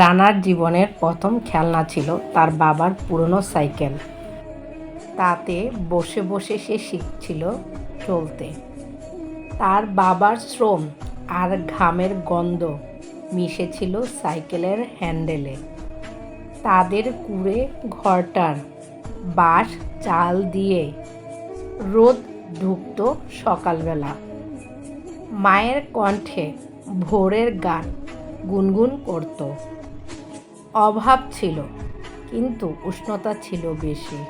রানার জীবনের প্রথম খেলনা ছিল তার বাবার পুরনো সাইকেল। তাতে বসে বসে সে শিখছিল চলতে। তার বাবার শ্রম আর ঘামের গন্ধ মিশেছিল সাইকেলের হ্যান্ডেলে। তাদের কুড়ে ঘরটার বাঁশ, চাল দিয়ে রোদ ঢুকতো সকালবেলা। মায়ের কণ্ঠে ভোরের গান গুনগুন করত। অভাব ছিল, কিন্তু উষ্ণতা ছিল বেশি।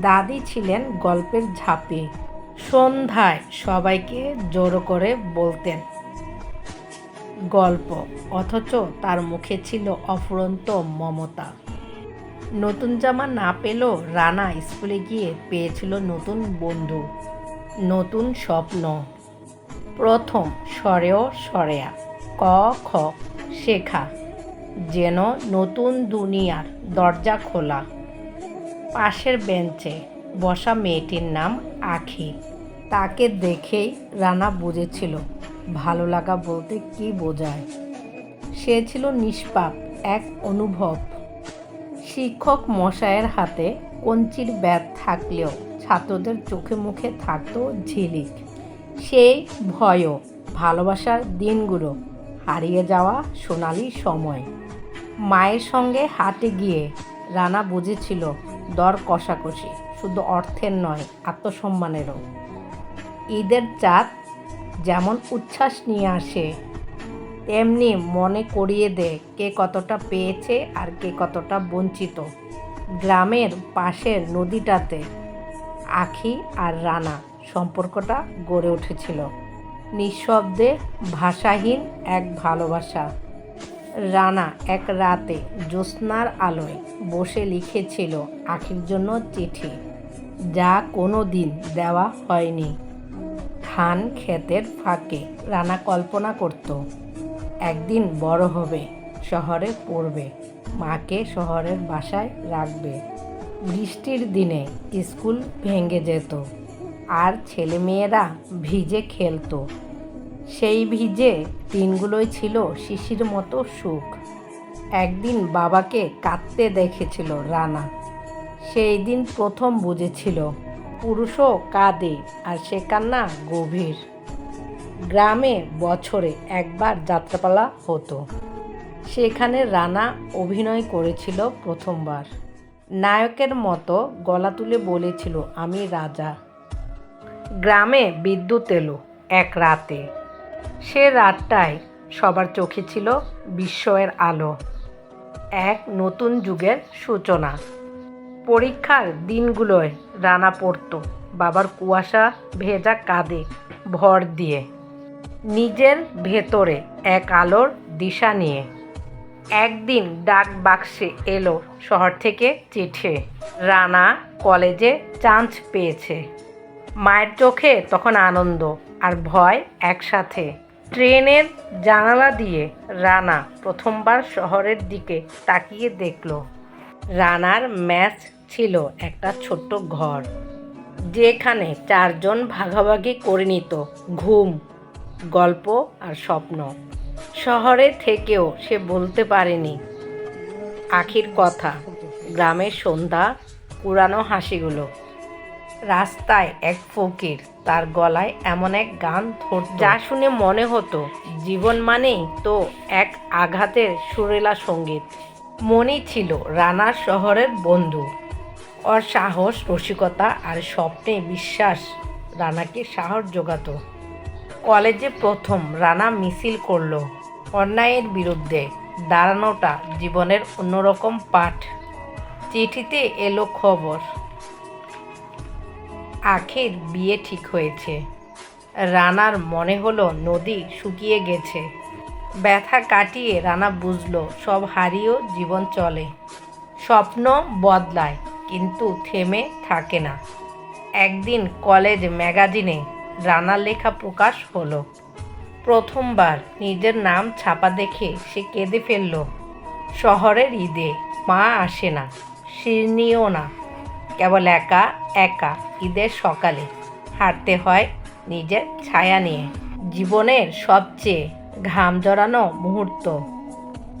দাদি ছিলেন গল্পের ঝাঁপে। সন্ধ্যায় সবাইকে জোরো করে বলতেন, গল্প, অথচ তার মুখে ছিল অফুরন্ত মমতা। নতুন জামা না পেলেও রানা স্কুলে গিয়ে পেয়েছিল নতুন বন্ধু, নতুন স্বপ্ন। প্রথম স্বরেও সরেয়া ক, খ, শেখা। যেন নতুন দুনিয়ার দরজা খোলা। পাশের বেঞ্চে বসা মেয়েটির নাম আখি। তাকে দেখেই রানা বুঝেছিল, ভালো লাগা বলতে কি বোঝায়। সে ছিল নিষ্পাপ, এক অনুভব। শিক্ষক মশায়ের হাতে কঞ্চির ব্যাগ থাকলেও ছাত্রদের চোখে মুখে থাকত ঝিলিক। সেই ভয়ও। ভালোবাসার দিনগুলো, হারিয়ে যাওয়া সোনালি সময়। মায়ের সঙ্গে হাটে গিয়ে রানা বুঝেছিল, দর কষাকষি, শুধু অর্থের নয়, আত্মসম্মানেরও। ঈদের চাঁদ যেমন উচ্ছ্বাস নিয়ে আসে, তেমনি মনে করিয়ে দেয় কে কতটা পেয়েছে আর কে কতটা বঞ্চিত। গ্রামের পাশের নদীটাতে আখি আর রানা সম্পর্কটা গড়ে উঠেছিল। নিঃশব্দে ভাষাহীন এক ভালোবাসা। রানা এক রাতে জ্যোৎস্নার আলোয় বসে লিখেছিল আখির জন্য চিঠি, যা কোনো দিন দেওয়া হয়নি। ধান ক্ষেতের ফাঁকে রানা কল্পনা করত, একদিন বড় হবে, শহরে পড়বে, মাকে শহরের বাসায় রাখবে। বৃষ্টির দিনে স্কুল ভেঙে যেত। আর ছেলেমেয়েরা ভিজে খেলতো। সেই ভিজে দিনগুলোই ছিল শিশির মতো সুখ। একদিন বাবাকে কাঁদতে দেখেছিল রানা। সেই দিন প্রথম বুঝেছিল, পুরুষও কাঁদে আর সে কান্না গভীর। গ্রামে বছরে একবার যাত্রাপালা হতো। সেখানে রানা অভিনয় করেছিল প্রথমবার। নায়কের মতো গলা তুলে বলেছিল, আমি রাজা। গ্রামে বিদ্যুৎ এলো এক রাতে। সে রাতটায় সবার চোখে ছিল বিস্ময়ের আলো। এক নতুন যুগের সূচনা। পরীক্ষার দিনগুলোয় রানা পড়ত, বাবার কুয়াশা ভেজা কাঁধে ভর দিয়ে। নিজের ভেতরে এক আলোর দিশা নিয়ে। একদিন ডাক বাক্সে এলো শহর থেকে চিঠি। রানা কলেজে চান্স পেয়েছে। মায়ের চোখে তখন আনন্দ আর ভয় একসাথে। ট্রেনের জানালা দিয়ে রানা প্রথমবার শহরের দিকে তাকিয়ে দেখল। রানার ম্যাচ ছিল একটা ছোট্ট ঘর, যেখানে চারজন ভাগাভাগি করে নিত, ঘুম, গল্প আর স্বপ্ন। শহরে থেকেও সে বলতে পারেনি। আখির কথা গ্রামের সন্ধ্যা, পুরানো হাসিগুলো। রাস্তায় এক ফকির, তার গলায় এমন এক গান যা শুনে মনে হতো, জীবন মানেই তো এক আঘাতের সুরেলা সংগীত। মনি ছিল রানার শহরের বন্ধু। ওর সাহস, রসিকতা আর স্বপ্নে বিশ্বাস রানাকে সাহস জোগাতো। কলেজে প্রথম রানা মিছিল করল অন্যায়ের বিরুদ্ধে, দাঁড়ানোটা জীবনের অন্যরকম পাঠ। চিঠিতে এলো খবর আখের বিয়ে ঠিক হয়েছে। রানার মনে হলো নদী শুকিয়ে গেছে। ব্যথা কাটিয়ে রানা বুঝলো, সব হারিয়েও জীবন চলে। স্বপ্ন বদলায়, কিন্তু থেমে থাকে না। একদিন কলেজ ম্যাগাজিনে রানার লেখা প্রকাশ হলো। প্রথমবার নিজের নাম ছাপা দেখে সে কেঁদে ফেলল। শহরের ঈদে মা আসে না শিরনিও না। কেবল একা একা ঈদের সকালে। হাঁটতে হয় নিজের ছায়া নিয়ে। জীবনের সবচেয়ে ঘাম জড়ানো মুহূর্ত।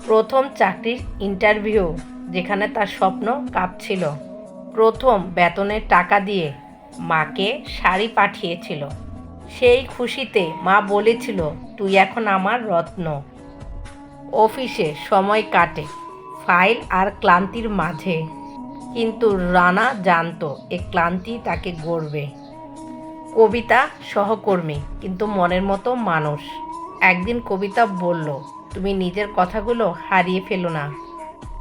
প্রথম চাকরির ইন্টারভিউ যেখানে তার স্বপ্ন কাঁপছিল। প্রথম বেতনের টাকা দিয়ে মাকে শাড়ি পাঠিয়েছিল। সেই খুশিতে মা বলেছিল, তুই এখন আমার রত্ন। অফিসে সময় কাটে, ফাইল আর ক্লান্তির মাঝে। কিন্তু রানা জানতো, এ ক্লান্তি তাকে গড়বে। কবিতা সহকর্মী, কিন্তু মনের মতো মানুষ। একদিন কবিতা বলল, তুমি নিজের কথাগুলো হারিয়ে ফেলো না।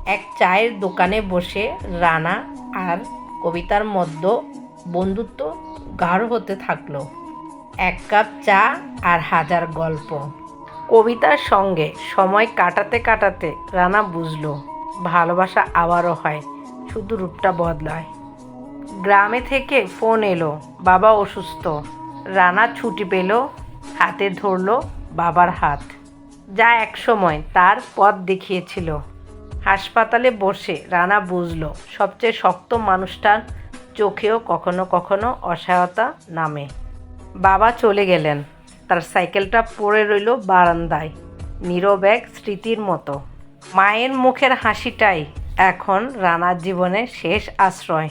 এক চায়ের দোকানে বসে রানা আর কবিতার মধ্যে বন্ধুত্ব গাঢ় হতে থাকল। এক কাপ চা আর হাজার গল্প। কবিতার সঙ্গে সময় কাটাতে কাটাতে রানা বুঝলো, ভালোবাসা আবারও হয়। শুধু রূপটা বদলায়। গ্রামে থেকে ফোন এলো, বাবা অসুস্থ। রানা ছুটি পেল, হাতে ধরলো বাবার হাত। যা এক সময় তার পথ দেখিয়েছিল। হাসপাতালে বসে রানা বুঝলো, সবচেয়ে শক্ত মানুষটার চোখেও কখনো কখনো অসহায়তা নামে। বাবা চলে গেলেন। তার সাইকেলটা পড়ে রইল বারান্দায়, নীরব এক স্মৃতির মতো। মায়ের মুখের হাসিটাই এখন রানার জীবনের শেষ আশ্রয়।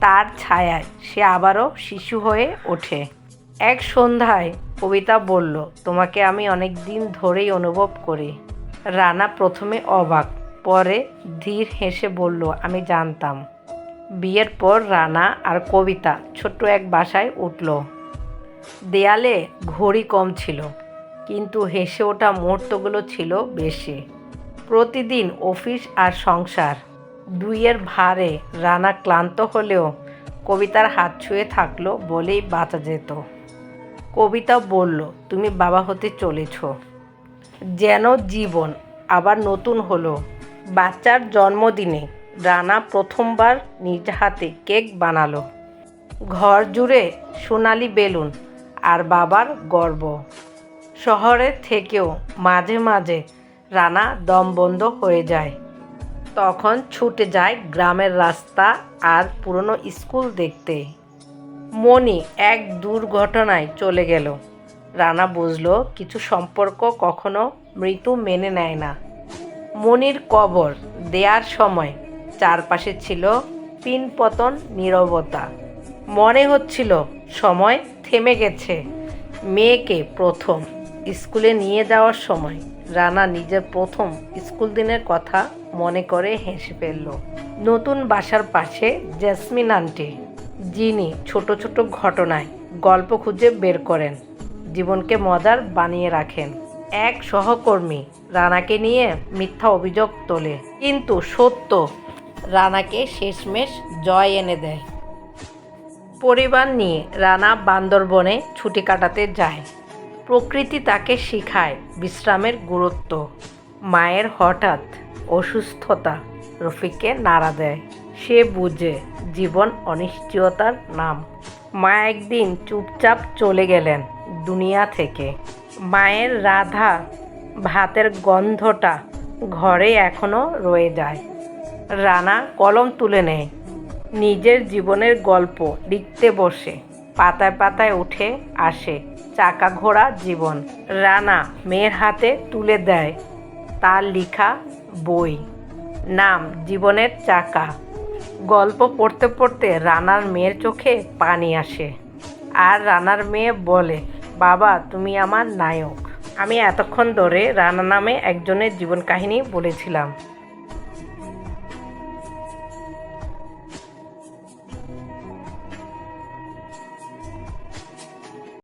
তার ছায়ায় সে আবারও শিশু হয়ে ওঠে। এক সন্ধ্যায় কবিতা বলল, তোমাকে আমি অনেক দিন ধরেই অনুভব করি। রানা প্রথমে অবাক, পরে ধীর হেসে বলল, আমি জানতাম। বিয়ের পর রানা আর কবিতা ছোট্ট এক বাসায় উঠল। দেয়ালে ঘড়ি কম ছিল, কিন্তু হেসে ওঠা মুহূর্তগুলো ছিল বেশি। প্রতিদিন অফিস আর সংসার। দুইয়ের ভারে রানা ক্লান্ত হলেও কবিতার হাত ছুঁয়ে থাকল বলেই বাঁচা যেত। কবিতা বলল, তুমি বাবা হতে চলেছ। যেন জীবন আবার নতুন হলো। বাচ্চার জন্মদিনে রানা প্রথমবার নিজ হাতে কেক বানালো। ঘর জুড়ে সোনালি বেলুন আর বাবার গর্ব। শহরের থেকেও মাঝে মাঝে রানা দম বন্ধ হয়ে যায়। তখন ছুটে যায় গ্রামের রাস্তা আর পুরনো স্কুল দেখতে। মনি এক দুর্ঘটনায় চলে গেল। রানা বুঝলো কিছু সম্পর্ক কখনো মৃত্যু মেনে নেয় না। মনির কবর দেয়ার সময় চারপাশে ছিল পিনপতন নীরবতা। মনে হচ্ছিল সময় থেমে গেছে। মেয়েকে প্রথম স্কুলে নিয়ে যাওয়ার সময় রানা নিজের প্রথম স্কুল দিনের কথা মনে করে হেসে ফেলল। নতুন বাসার পাশে জেসমিন আন্টি, যিনি ছোট ছোট ঘটনায় গল্প খুঁজে বের করেন, জীবনকে মজার বানিয়ে রাখেন। এক সহকর্মী রানাকে নিয়ে মিথ্যা অভিযোগ তোলে, কিন্তু সত্য রানাকে শেষমেশ জয় এনে দেয়। পরিবার নিয়ে রানা বান্দরবনে ছুটি কাটাতে যায়। প্রকৃতি তাকে শেখায় বিশ্রামের গুরুত্ব। মায়ের হঠাৎ অসুস্থতা রফিককে নাড়া দেয়। সে বুঝে জীবন অনিশ্চয়তার নাম। মা একদিন চুপচাপ চলে গেলেন দুনিয়া থেকে। মায়ের রাধা ভাতের গন্ধটা ঘরে এখনও রয়ে যায়। রানা কলম তুলে নেয়। নিজের জীবনের গল্প লিখতে বসে। পাতায় পাতায় উঠে আসে চাকা ঘোড়া জীবন। রানা মেয়ের হাতে তুলে দেয় তার লেখা বই। নাম জীবনের চাকা। গল্প পড়তে পড়তে রানার মেয়ের চোখে পানি আসে। আর রানার মেয়ে বলে, বাবা, তুমি আমার নায়ক। আমি এতক্ষণ ধরে রানা নামে একজনের জীবন কাহিনী বলেছিলাম।